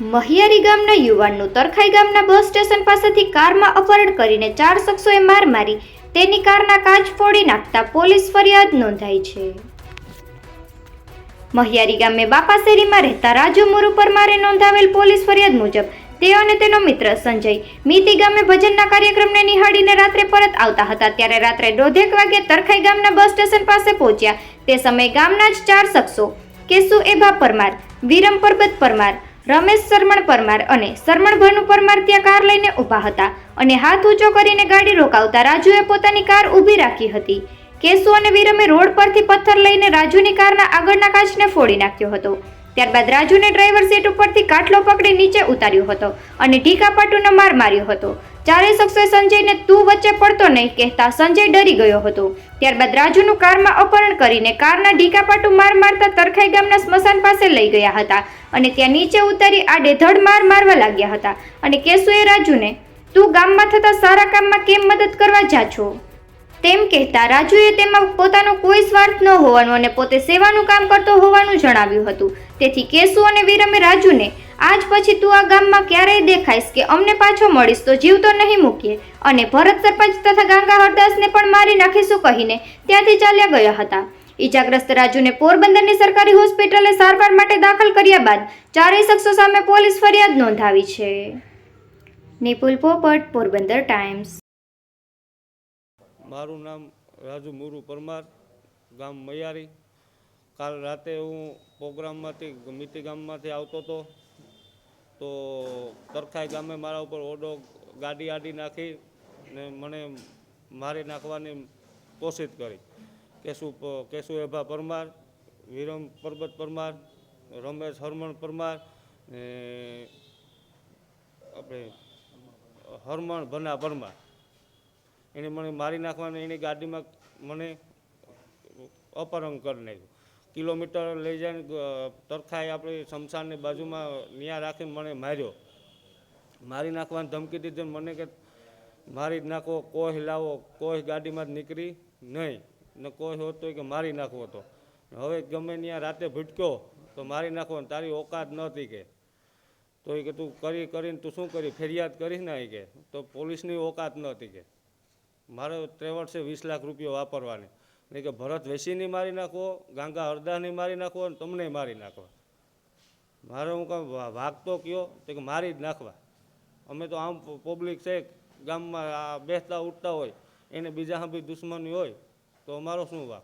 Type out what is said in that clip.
મહિયારી ગામના યુવાનનું તરખાઈ ગામના બસ સ્ટેશન પાસેથી કારમાં અપહરણ કરીને ચાર શખ્સોએ માર મારી. તેની કારના કાચ ફોડી નાખતા પોલીસ ફરિયાદ નોંધાઈ છે. મહિયારી ગામે બાપાશેરીમાં રહેતા રાજુ મુરુ પરમારે નોંધાવેલ પોલીસ ફરિયાદ મુજબ તેઓ અને તેનો મિત્ર સંજય, મીતી ગામે ભજનના કાર્યક્રમને નિહાળીને રાત્રે પરત આવતા હતા ત્યારે રાત્રે દોઢેક વાગે તરખાઈ ગામના બસ સ્ટેશન પાસે પહોંચ્યા. તે સમયે ગામના જ ચાર શખ્સો કેસુ એભા પરમાર, વિરમ પરબત પરમાર રમેશ શરમણ પરમાર અને શરમણ ભાનુ પરમાર ત્યાં કાર લઈને ઊભા હતા અને હાથ ઊંચો કરીને ગાડી રોકાવતા રાજુએ પોતાની કાર ઊભી રાખી હતી. કેશુ અને વિરમે રોડ પરથી પથ્થર લઈને રાજુની કારના આગળના કાચને ફોડી નાખ્યો હતો. ત્યારબાદ રાજુને ડ્રાઈવર સીટ ઉપરથી કાટલો પકડી નીચે ઉતાર્યો હતો અને ઢીકાપાટુનો માર માર્યો હતો. ચારેય શખ્સોએ સંજયને તું વચ્ચે પડતો નહીં કહેતા સંજય ડરી ગયો હતો. ત્યારબાદ રાજુનું કારમાં અપહરણ કરીને કારના ઢીકાપાટુ માર મારતા તરખાઈ ગામના સ્મશાન પાસે લઈ ગયા હતા અને ત્યાં નીચે ઉતારી આડે ધડ માર મારવા લાગ્યા હતા. અને કેશુએ રાજુને, તું ગામમાં થતા સારા કામમાં કેમ મદદ કરવા જા છો? તેમ કહેતા રાજુએ તેમાં પોતાનો કોઈ સ્વાર્થ ન હોવાનું અને પોતે સેવાનું કામ કરતો હોવાનું જણાવ્યું હતું. તેથી કેશુ અને વિરમે રાજુને, આજ પછી તું આ ગામમાં ક્યારેય દેખાઈશ કે અમને પાછો મળીશ તો જીવતો નહીં મૂકીએ. અને ભરત સરપંચ તથા ગાંગા હરદાસને પણ મારી નાખીશું કહીને ત્યાંથી ચાલ્યા ગયા હતા. ઈજાગ્રસ્ત રાજુને પોરબંદરની સરકારી હોસ્પિટલે સારવાર માટે દાખલ કર્યા બાદ ચારેય શખ્સો સામે પોલીસ ફરિયાદ નોંધાવી છે. નિપુલ પોપટ, પોરબંદર ટાઈમ્સ. મારું નામ રાજુ મુરુ પરમાર, ગામ મૈયારી. કાલ રાતે હું પ્રોગ્રામમાંથી મીટી ગામમાંથી આવતો હતો. તો તરખાઈ ગામે મારા ઉપર ઓડો ગાડી આડી નાખી ને મને મારી નાખવાની કોશિશ કરી. કેશુ કેશુ એભા પરમાર, વિરમ પરબત પરમાર, રમેશ હરમણ પરમાર ને આપણે, હરમણ ભના પરમાર. એને મને મારી નાખવાની એની ગાડીમાં મને અપહરણ કરી નાખ્યું. કિલોમીટર લઈ જઈને તરખાએ આપણી શમશાનની બાજુમાં ન્યા રાખીને મને માર્યો. મારી નાખવાની ધમકી દીધી મને કે મારી જ નાખો, કોઈ લાવો, કોઈ ગાડીમાં જ નીકળી નહીં. ને કોઈ હોત કે મારી નાખવો તો. હવે ગમે ત્યાં રાતે ભટક્યો તો મારી નાખો ને તારી ઓકાત નહોતી કે. તો એ કે તું કરી, કરીને તું શું કરી? ફરિયાદ કરીશ ને એ કે? તો પોલીસની ઓકાત નહોતી કે. મારે ત્રેવડ છે વીસ લાખ રૂપિયા વાપરવાની. નહીં કે ભરત વેસીની મારી નાખવો, ગાંગા હરદાની મારી નાખો અને તમને મારી નાખવા. મારે હું વા- વાગતો કયો તો કે મારી જ નાખવા. અમે તો આમ પબ્લિક છે ગામમાં બેસતા ઉઠતા હોય, એને બીજા હાંભી દુશ્મની હોય, તો અમારો શું વાક